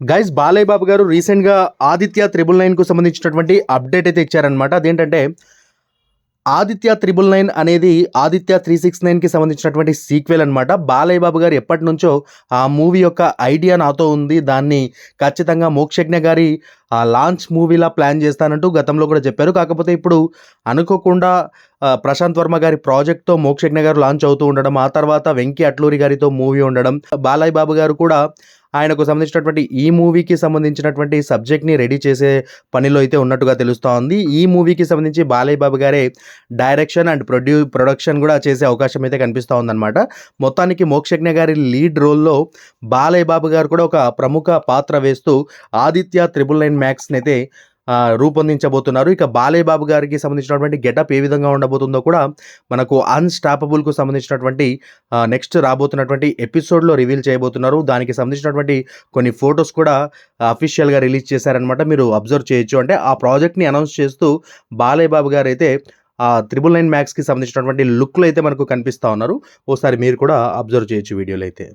Guys Balayya Babu గారు రీసెంట్గా Aditya triple నైన్కు సంబంధించినటువంటి అప్డేట్ అయితే ఇచ్చారనమాట అదేంటంటే ఆదిత్య త్రిబుల్ నైన్ అనేది ఆదిత్య త్రీ సిక్స్ నైన్కి సంబంధించినటువంటి సీక్వెల్ అనమాట బాలయ్య బాబు గారు ఎప్పటి నుంచో ఆ మూవీ యొక్క ఐడియా నాతో ఉంది. దాన్ని ఖచ్చితంగా మోక్షజ్ఞ గారి ఆ లాంచ్ మూవీలా ప్లాన్ చేస్తానంటూ గతంలో కూడా చెప్పారు. కాకపోతే ఇప్పుడు అనుకోకుండా ప్రశాంత్ వర్మ గారి ప్రాజెక్ట్తో మోక్షజ్ఞ గారు లాంచ్ అవుతూ ఉండడం ఆ తర్వాత వెంకీ అట్లూరి గారితో మూవీ ఉండడం బాలయ్య బాబు గారు కూడా ఆయనకు సంబంధించినటువంటి ఈ మూవీకి సంబంధించినటువంటి సబ్జెక్ట్ని రెడీ చేసే పనిలో అయితే ఉన్నట్టుగా తెలుస్తూ ఉంది. ఈ మూవీకి సంబంధించి బాలయ్య బాబు గారే డైరెక్షన్ అండ్ ప్రొడ్యూ ప్రొడక్షన్ కూడా చేసే అవకాశం అయితే కనిపిస్తూ ఉందన్నమాట. మొత్తానికి మోక్షజ్ఞ గారి లీడ్ రోల్లో బాలయ్య బాబు గారు కూడా ఒక ప్రముఖ పాత్ర వేస్తూ ఆదిత్య త్రిబుల్ నైన్ మ్యాక్స్ని అయితే రూపొందించబోతున్నారు. ఇక బాలయ్యబాబు గారికి సంబంధించినటువంటి గెటప్ ఏ విధంగా ఉండబోతుందో కూడా మనకు అన్స్టాపబుల్కు సంబంధించినటువంటి నెక్స్ట్ రాబోతున్నటువంటి ఎపిసోడ్లో రివీల్ చేయబోతున్నారు. దానికి సంబంధించినటువంటి కొన్ని ఫొటోస్ కూడా అఫీషియల్గా రిలీజ్ చేశారనమాట మీరు అబ్జర్వ్ చేయొచ్చు. అంటే ఆ ప్రాజెక్ట్ని అనౌన్స్ చేస్తూ బాలయ్యబాబు గారు అయితే ఆ త్రిబుల్ నైన్ మ్యాక్స్కి సంబంధించినటువంటి లుక్లు అయితే మనకు కనిపిస్తూ ఉన్నారు. ఓసారి మీరు కూడా అబ్జర్వ్ చేయొచ్చు వీడియోలు అయితే.